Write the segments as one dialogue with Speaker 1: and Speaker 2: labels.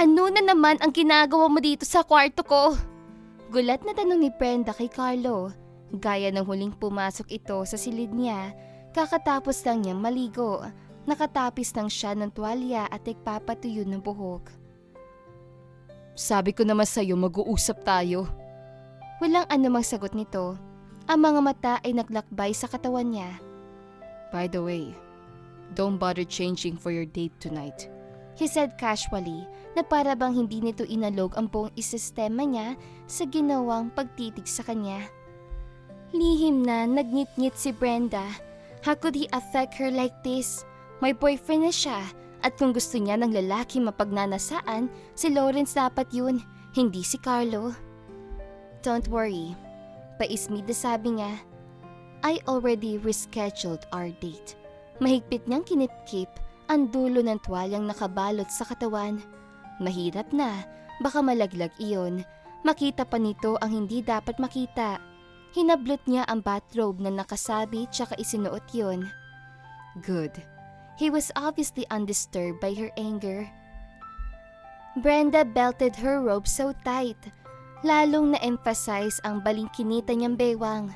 Speaker 1: Ano na naman ang ginagawa mo dito sa kwarto ko? Gulat na tanong ni Brenda kay Carlo. Gaya ng huling pumasok ito sa silid niya, kakatapos lang niyang maligo. Nakatapis lang siya ng tuwalya at nagpapatuyo ng buhok. Sabi ko naman sa'yo mag-uusap tayo. Walang anumang sagot nito. Ang mga mata ay naglakbay sa katawan niya. By the way, don't bother changing for your date tonight. He said casually na para bang hindi nito inalog ang buong isistema niya sa ginawang pagtitig sa kanya. Lihim na nagngit-ngit si Brenda. How could he affect her like this? May boyfriend na siya at kung gusto niya ng lalaki mapagnanasaan, si Lawrence dapat yun, hindi si Carlo. Don't worry. Paismid na sabi niya. I already rescheduled our date. Mahigpit niyang kinipkip ang dulo ng tuwalyang nakabalot sa katawan. Mahirap na, baka malaglag iyon. Makita pa nito ang hindi dapat makita. Hinablot niya ang bathrobe na nakasabit tsaka isinuot yun. Good. He was obviously undisturbed by her anger. Brenda belted her robe so tight, lalong na-emphasize ang balingkinita niyang bewang.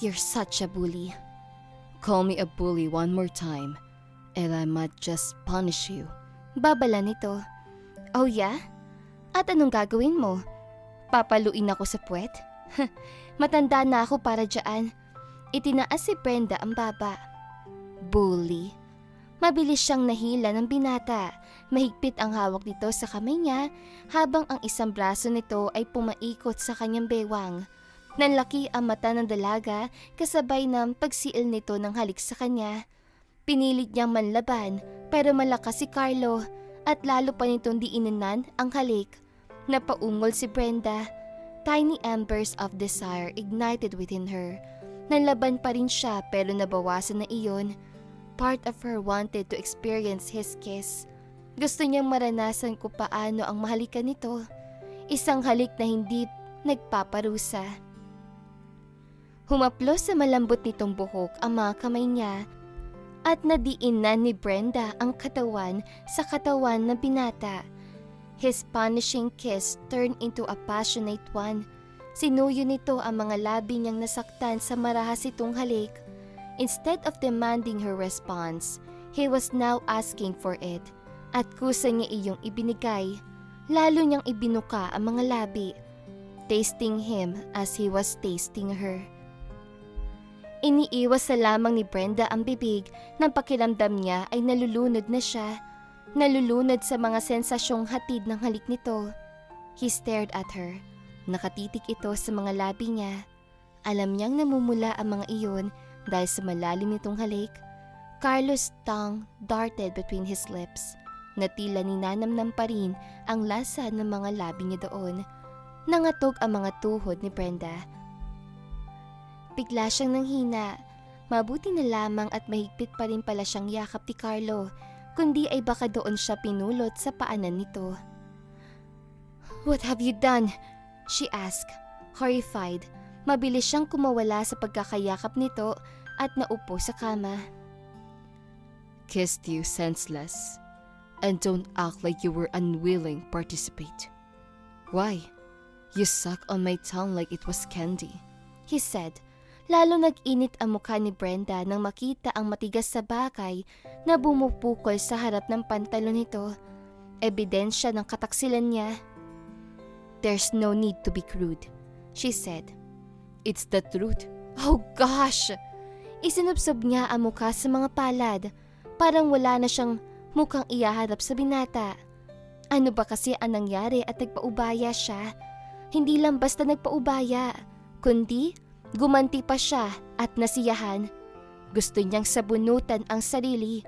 Speaker 1: You're such a bully. Call me a bully one more time, and I might just punish you. Babala nito. Oh yeah? At anong gagawin mo? Papaluin ako sa puwet? Matanda na ako para dyan. Itinaas si Brenda ang baba. Bully. Mabilis siyang nahila ng binata. Mahigpit ang hawak nito sa kamay niya habang ang isang braso nito ay pumaikot sa kanyang bewang. Nanlaki ang mata ng dalaga kasabay ng pagsiil nito ng halik sa kanya. Pinilit niyang manlaban pero malakas si Carlo at lalo pa nitong diinanan ang halik. Napaungol si Brenda. Tiny embers of desire ignited within her. Nanlaban pa rin siya pero nabawasan na iyon. Part of her wanted to experience his kiss. Gusto niyang maranasan kung paano ang mahalikan nito. Isang halik na hindi nagpaparusa. Humaplos sa malambot nitong buhok ang mga kamay niya at nadiinan ni Brenda ang katawan sa katawan ng binata. His punishing kiss turned into a passionate one. Sinuyo nito ang mga labi niyang nasaktan sa marahas itong halik. Instead of demanding her response, he was now asking for it. At kusa niya iyong ibinigay, lalo niyang ibinuka ang mga labi, tasting him as he was tasting her. Iniiwas sa lamang ni Brenda ang bibig nang pakiramdam niya ay nalulunod na siya. Nalulunod sa mga sensasyong hatid ng halik nito. He stared at her. Nakatitik ito sa mga labi niya. Alam niyang namumula ang mga iyon dahil sa malalim nitong halik. Carlos' tongue darted between his lips. Natila ninanamnam pa rin ang lasa ng mga labi niya doon. Nangatog ang mga tuhod ni Brenda Bigla siyang nanghina. Mabuti na lamang at mahigpit pa rin pala siyang yakap ni Carlo, kundi ay baka doon siya pinulot sa paanan nito. What have you done? She asked, horrified. Mabilis siyang kumawala sa pagkakayakap nito at naupo sa kama.
Speaker 2: Kissed you senseless. And don't act like you were unwilling participate. Why? You suck on my tongue like it was candy.
Speaker 1: He said, Lalo nag-init ang mukha ni Brenda nang makita ang matigas sa bakay na bumupukol sa harap ng pantalon nito. Ebidensya ng kataksilan niya. There's no need to be crude, she said.
Speaker 2: It's the truth.
Speaker 1: Oh gosh! Isinubsob niya ang mukha sa mga palad. Parang wala na siyang mukhang iyaharap sa binata. Ano ba kasi ang nangyari at nagpaubaya siya? Hindi lang basta nagpaubaya, kundi Gumanti pa siya at nasiyahan. Gusto niyang sabunutan ang sarili.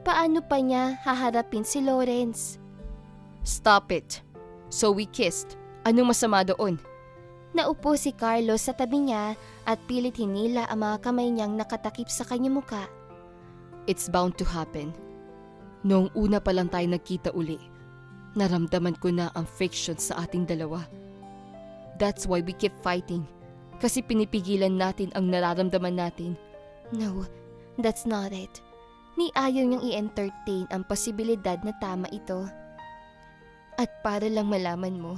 Speaker 1: Paano pa niya haharapin si Lawrence?
Speaker 2: Stop it. So we kissed. Anong masama doon?
Speaker 1: Naupo si Carlos sa tabi niya at pilit hinila ang mga kamay niyang nakatakip sa kanyang muka.
Speaker 2: It's bound to happen. Noong una pa lang tayo nagkita uli, naramdaman ko na ang friction sa ating dalawa. That's why we keep fighting. Kasi pinipigilan natin ang nararamdaman natin.
Speaker 1: No, that's not it. Ni ayaw niyang i-entertain ang posibilidad na tama ito. At para lang malaman mo,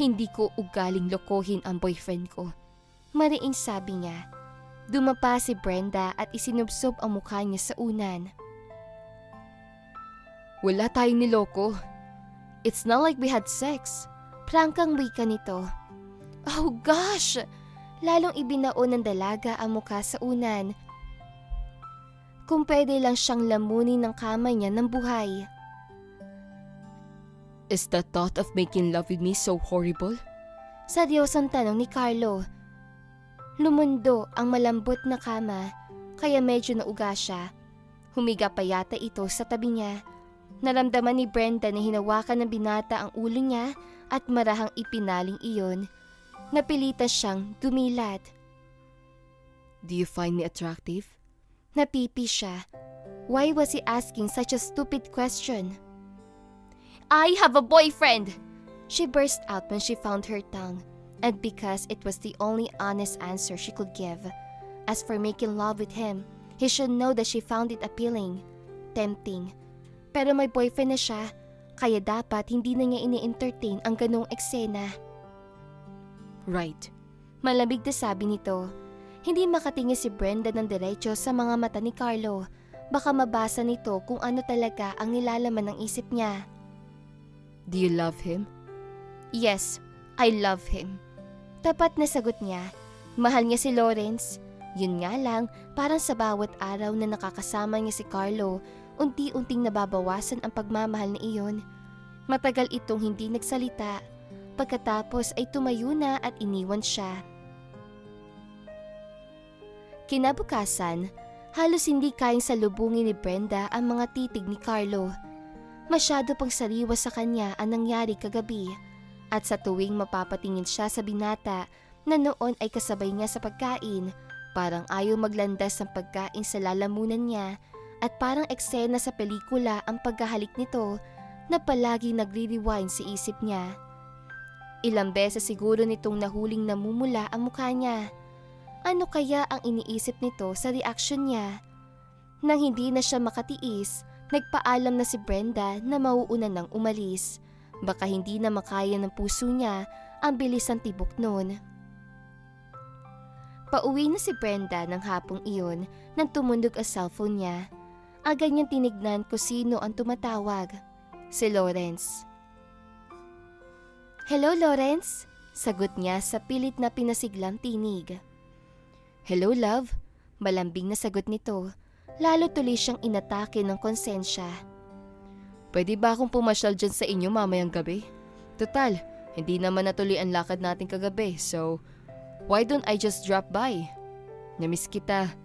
Speaker 1: hindi ko ugaling lokohin ang boyfriend ko. Mariing sabi niya. Dumapa si Brenda at isinubsob ang mukha niya sa unan.
Speaker 2: Wala tayong niloko.
Speaker 1: It's not like we had sex. Prangkang wika nito. Oh gosh! Lalong ibinaon ng dalaga ang mukha sa unan. Kung pwede lang siyang lamunin ng kamay niya ng buhay.
Speaker 2: Is the thought of making love with me so horrible?
Speaker 1: Seryosong tanong ni Carlo. Lumundo ang malambot na kama, kaya medyo nauga siya. Humiga pa yata ito sa tabi niya. Naramdaman ni Brenda na hinawakan ng binata ang ulo niya at marahang ipinaling iyon. Napilitan siyang dumilat.
Speaker 2: Do you find me attractive?
Speaker 1: Napipi siya. Why was he asking such a stupid question? I have a boyfriend! She burst out when she found her tongue, and because it was the only honest answer she could give. As for making love with him, he should know that she found it appealing, tempting. Pero may boyfriend na siya, kaya dapat hindi na niya ini-entertain ang ganong eksena.
Speaker 2: Right.
Speaker 1: Malamig na sabi nito. Hindi makatingin si Brenda ng diretso sa mga mata ni Carlo. Baka mabasa nito kung ano talaga ang nilalaman ng isip niya.
Speaker 2: Do you love him?
Speaker 1: Yes, I love him. Tapat na sagot niya. Mahal niya si Lawrence. Yun nga lang, parang sa bawat araw na nakakasama niya si Carlo, unti-unting nababawasan ang pagmamahal na iyon. Matagal itong hindi nagsalita. Pagkatapos ay tumayo na at iniwan siya. Kinabukasan, halos hindi kayang salubungin ni Brenda ang mga titig ni Carlo. Masyado pang sariwa sa kanya ang nangyari kagabi at sa tuwing mapapatingin siya sa binata na noon ay kasabay niya sa pagkain, parang ayaw maglandas ng pagkain sa lalamunan niya at parang eksena sa pelikula ang paghahalik nito na palagi nagre-rewind sa isip niya. Ilang beses siguro nitong nahuling namumula ang mukha niya. Ano kaya ang iniisip nito sa reaksyon niya? Nang hindi na siya makatiis, nagpaalam na si Brenda na mauuna nang umalis. Baka hindi na makaya ng puso niya ang bilis ng tibok noon. Pauwi na si Brenda ng hapong iyon nang tumunog ang cellphone niya. Agad niyang tinignan kung sino ang tumatawag. Si Lawrence. Hello, Lawrence? Sagot niya sa pilit na pinasiglang tinig. Hello, love. Malambing na sagot nito. Lalo tuloy siyang inatake ng konsensya.
Speaker 2: Pwede ba akong pumasyal dyan sa inyo mamayang gabi? Total, hindi naman natuloy ang lakad natin kagabi, so why don't I just drop by? Namiss kita.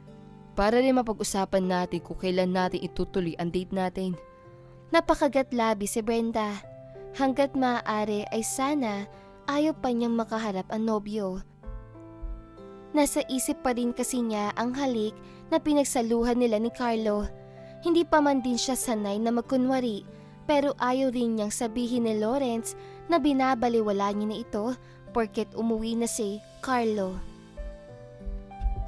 Speaker 2: Para rin mapag-usapan natin kung kailan natin itutuloy ang date natin.
Speaker 1: Napakagat labi si Brenda. Hanggat maaari ay sana ayaw pa niyang makaharap ang nobyo. Nasa isip pa din kasi niya ang halik na pinagsaluhan nila ni Carlo. Hindi pa man din siya sanay na magkunwari pero ayaw rin niyang sabihin ni Lawrence na binabaliwala niya na ito porket umuwi na si Carlo.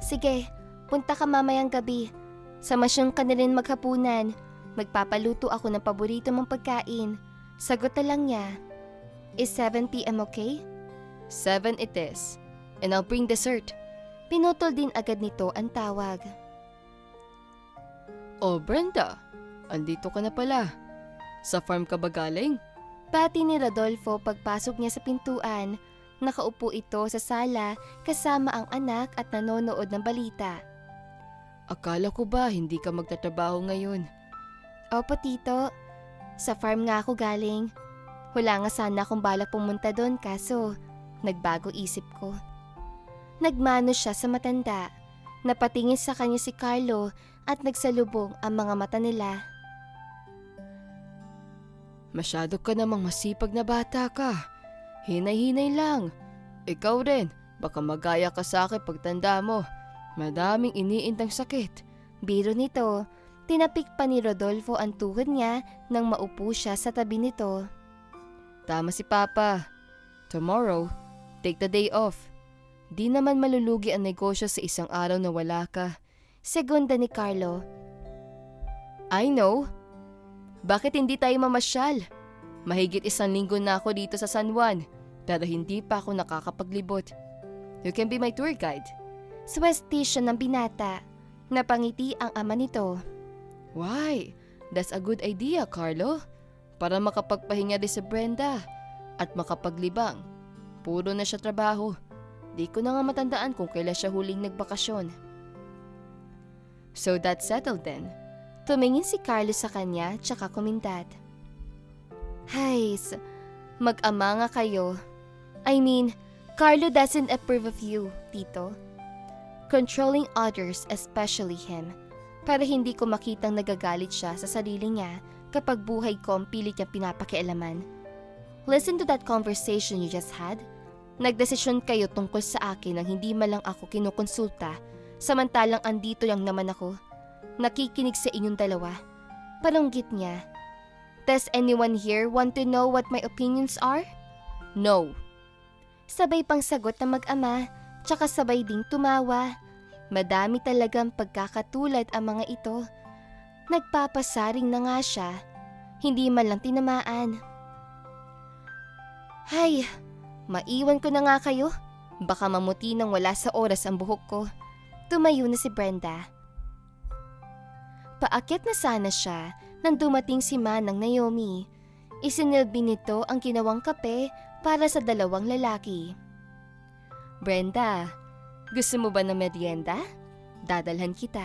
Speaker 1: Sige, punta ka mamayang gabi. Samasyong ka na rin maghapunan. Magpapaluto ako ng paborito mong pagkain. Sagot na lang niya. Is 7pm okay?
Speaker 2: 7 it is. And I'll bring dessert.
Speaker 1: Pinutol din agad nito ang tawag.
Speaker 2: Oh, Brenda. Andito ka na pala. Sa farm ka ba galing?
Speaker 1: Pati ni Rodolfo pagpasok niya sa pintuan. Nakaupo ito sa sala kasama ang anak at nanonood ng balita.
Speaker 2: Akala ko ba hindi ka magtatrabaho ngayon?
Speaker 1: Opo tito, sa farm nga ako galing. Wala nga sana akong balak pumunta doon kaso nagbago isip ko. Nagmano siya sa matanda. Napatingin sa kanya si Carlo at nagsalubong ang mga mata nila.
Speaker 2: Masyado ka namang masipag na bata ka. Hinay-hinay lang. Ikaw rin, baka magaya ka sa akin pagtanda mo. Madaming iniintang sakit.
Speaker 1: Biro nito, tinapik pa ni Rodolfo ang tuhod niya nang maupo siya sa tabi nito.
Speaker 2: Tama si Papa. Tomorrow, take the day off. Di naman malulugi ang negosyo sa isang araw na wala ka.
Speaker 1: Segunda ni Carlo.
Speaker 2: I know. Bakit hindi tayo mamasyal? Mahigit isang linggo na ako dito sa San Juan, pero hindi pa ako nakakapaglibot. You can be my tour guide.
Speaker 1: Swestisyon ng binata. Napangiti ang ama nito.
Speaker 2: Why? That's a good idea, Carlo. Para makapagpahinga din si Brenda at makapaglibang. Puro na siya trabaho. Di ko na nga matandaan kung kailan siya huling nagbakasyon. So that's settled then.
Speaker 1: Tumingin si Carlos sa kanya tsaka kumindat. Hays, mag-ama nga kayo. I mean, Carlo doesn't approve of you, Tito. Controlling others, especially him. Para hindi ko makitang nagagalit siya sa sarili niya kapag buhay ko ang pilit niyang pinapakialaman. Listen to that conversation you just had. Nagdesisyon kayo tungkol sa akin nang hindi man lang ako kinukonsulta, samantalang andito lang naman ako nakikinig sa inyong dalawa. Palunggit niya. Does anyone here want to know what my opinions are?
Speaker 2: No.
Speaker 1: Sabay pang sagot ng mag-ama, tsaka sabay ding tumawa. Madami talagang pagkakatulad ang mga ito. Nagpapasaring na nga siya. Hindi man lang tinamaan. Hay, maiwan ko na nga kayo. Baka mamuti nang wala sa oras ang buhok ko. Tumayo na si Brenda. Paakit na sana siya nang dumating si Manang Naomi. Isinilbi nito ang ginawang kape para sa dalawang lalaki. Brenda, gusto mo ba ng merienda? Dadalhan kita.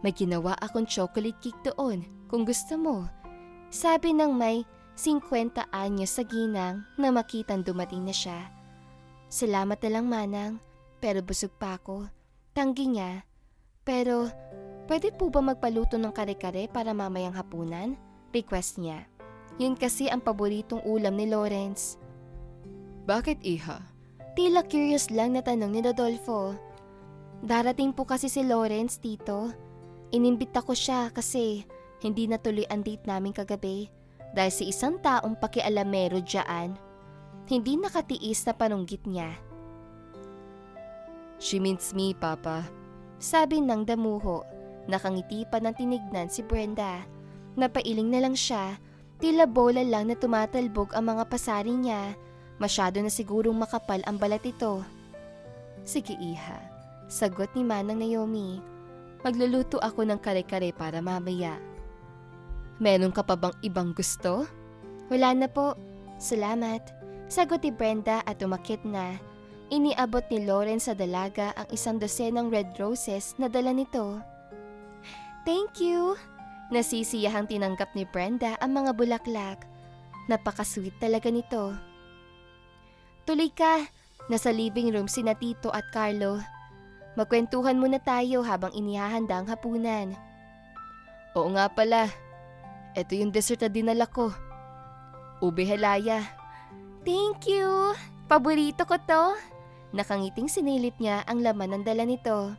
Speaker 1: May ginawa akong chocolate cake doon kung gusto mo. Sabi ng may 50 anyos sa ginang na makitang dumating na siya. Salamat na lang manang, pero busog pa ako. Tanggi niya. Pero Pwede po ba magpaluto ng kare-kare para mamayang hapunan? Request niya. Yun kasi ang paboritong ulam ni Lawrence.
Speaker 2: Bakit iha?
Speaker 1: Tila curious lang na tanong ni Rodolfo. Darating po kasi si Lawrence, tito. Inimbita ko siya kasi hindi natuloy ang date namin kagabi dahil si isang taong pakialamero dyan. Hindi nakatiis na panunggit niya.
Speaker 2: She means me, Papa.
Speaker 1: Sabi ng damuho. Nakangiti pa ng tinignan si Brenda. Napailing na lang siya. Tila bola lang na tumatalbog ang mga pasari niya. Masyado na sigurong makapal ang balat ito. Sige iha, sagot ni Manang Naomi. Magluluto ako ng kare-kare para mamaya. Meron ka pa bang ibang gusto? Wala na po. Salamat. Sagot ni Brenda at umakit na. Iniabot ni Lawrence sa dalaga ang isang dosenang red roses na dala nito. Thank you! Nasisiyahang tinanggap ni Brenda ang mga bulaklak. Napaka-sweet talaga nito. Tuloy ka! Nasa living room si Tito at Carlo. Magkwentuhan muna tayo habang inihahanda ang hapunan.
Speaker 2: Oo nga pala. Ito yung dessert na dinala ko. Ube halaya.
Speaker 1: Thank you! Paborito ko to! Nakangiting sinilip niya ang laman ng dala nito.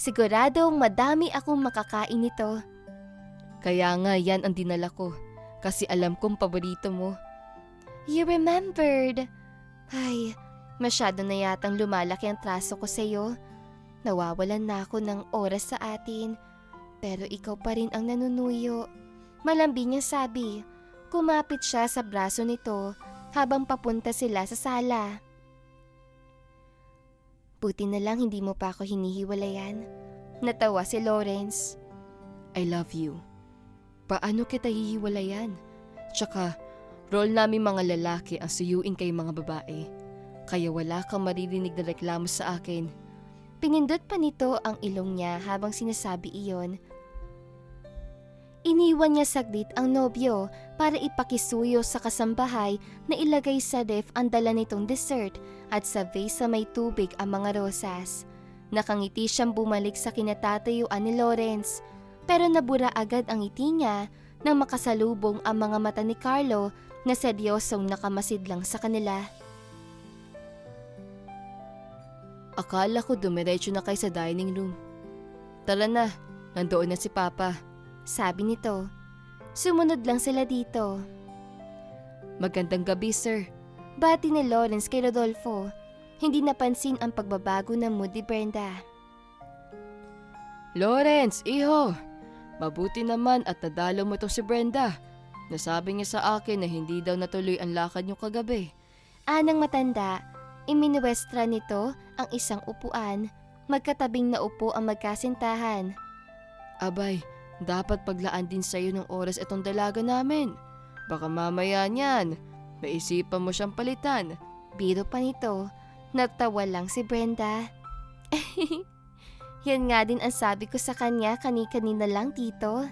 Speaker 1: Siguradong madami akong makakain nito.
Speaker 2: Kaya nga yan ang dinala ko. Kasi alam kong paborito mo.
Speaker 1: You remembered. Ay, masyado na yatang lumalaki ang traso ko sa'yo. Nawawalan na ako ng oras sa atin. Pero ikaw pa rin ang nanunuyo. Malambing niya sabi. Kumapit siya sa braso nito habang papunta sila sa sala. Buti na lang hindi mo pa ako hinihiwalayan. Natawa si Lawrence.
Speaker 2: I love you. Paano kita hihiwalayan? Tsaka, role namin mga lalaki ang suyuin kay mga babae. Kaya wala kang maririnig na reklamo sa akin.
Speaker 1: Pinindot pa nito ang ilong niya habang sinasabi iyon. Iniwan niya saglit ang nobyo para ipakisuyo sa kasambahay na ilagay sa ref ang dala nitong dessert at sa vase may tubig ang mga rosas. Nakangiti siyang bumalik sa kinatatayuan ni Lawrence pero nabura agad ang ngiti niya nang makasalubong ang mga mata ni Carlo na seryosong nakamasid lang sa kanila.
Speaker 2: Akala ko dumiretso na kayo sa dining room. Tara na, nandoon na si Papa.
Speaker 1: Sabi nito. Sumunod lang sila dito.
Speaker 2: Magandang gabi, sir.
Speaker 1: Bati ni Lawrence kay Rodolfo. Hindi napansin ang pagbabago ng mood ni Brenda.
Speaker 2: Lawrence, iho! Mabuti naman at nadalo mo to si Brenda. Nasabi niya sa akin na hindi daw natuloy ang lakad niyo kagabi.
Speaker 1: Anang matanda, iminuwestra nito ang isang upuan. Magkatabing na upo ang magkasintahan.
Speaker 2: Abay, dapat paglaan din sa'yo ng oras itong dalaga namin. Baka mamaya niyan, maisipan mo siyang palitan.
Speaker 1: Biro pa nito, natawa lang si Brenda. Yan nga din ang sabi ko sa kanya kani-kanina lang tito.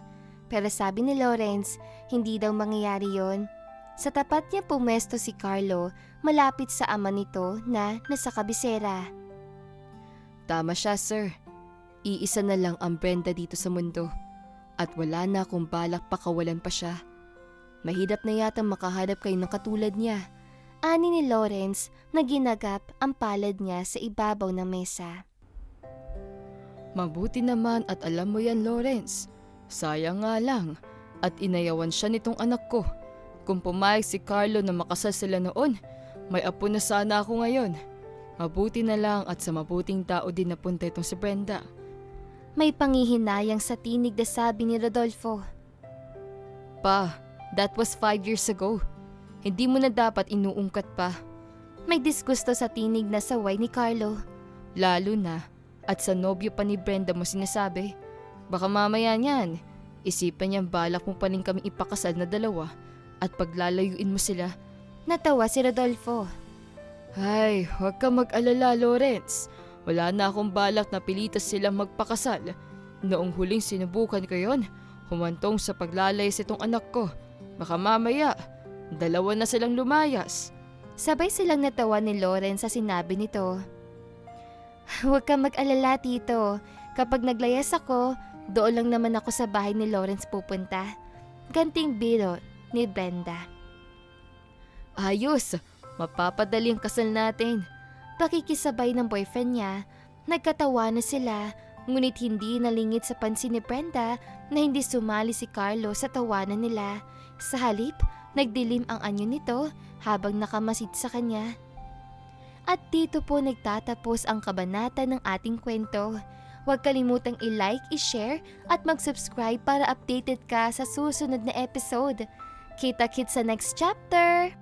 Speaker 1: Pero sabi ni Lawrence, hindi daw mangyayari yon. Sa tapat niya pumesto si Carlo, malapit sa ama nito na nasa kabisera.
Speaker 2: Tama siya, sir. Iisa na lang ang Brenda dito sa mundo. At wala na akong balak pakawalan pa siya. Mahirap na yata makahanap kayo ng katulad niya.
Speaker 1: Ani ni Lawrence na ginagap ang palad niya sa ibabaw ng mesa.
Speaker 2: Mabuti naman at alam mo yan, Lawrence. Sayang nga lang. At inayawan siya nitong anak ko. Kung pumayag si Carlo na makasal sila noon, may apo na sana ako ngayon. Mabuti na lang at sa mabuting tao din napunta itong si Brenda.
Speaker 1: May pangihinayang sa tinig na sabi ni Rodolfo.
Speaker 2: Pa, that was five years ago. Hindi mo na dapat inuungkat pa.
Speaker 1: May disgusto sa tinig na saway ni Carlo.
Speaker 2: Lalo na, at sa nobyo pa ni Brenda mo sinasabi. Baka mamaya niyan, isipan niyang balak mo pa rin kami ipakasal na dalawa at paglalayuin mo sila.
Speaker 1: Natawa si Rodolfo.
Speaker 2: Ay, huwag ka mag-alala, Lawrence. Wala na akong balak na pilitas silang magpakasal. Noong huling sinubukan ko yon, humantong sa paglalayas itong anak ko. Baka mamaya, dalawa na silang lumayas.
Speaker 1: Sabay silang natawa ni Lawrence sa sinabi nito. Huwag ka mag-alala, tito. Kapag naglayas ako, doon lang naman ako sa bahay ni Lawrence pupunta. Ganting biro ni Brenda.
Speaker 2: Ayos, mapapadali ang kasal natin.
Speaker 1: Pakikisabay ng boyfriend niya, nagkatawa na sila, ngunit hindi nalingit sa pansin ni Brenda na hindi sumali si Carlo sa tawanan nila. Sa halip, nagdilim ang anyo nito habang nakamasid sa kanya. At dito po nagtatapos ang kabanata ng ating kwento. Huwag kalimutang i-like, i-share at mag-subscribe para updated ka sa susunod na episode. Kita-kits sa next chapter!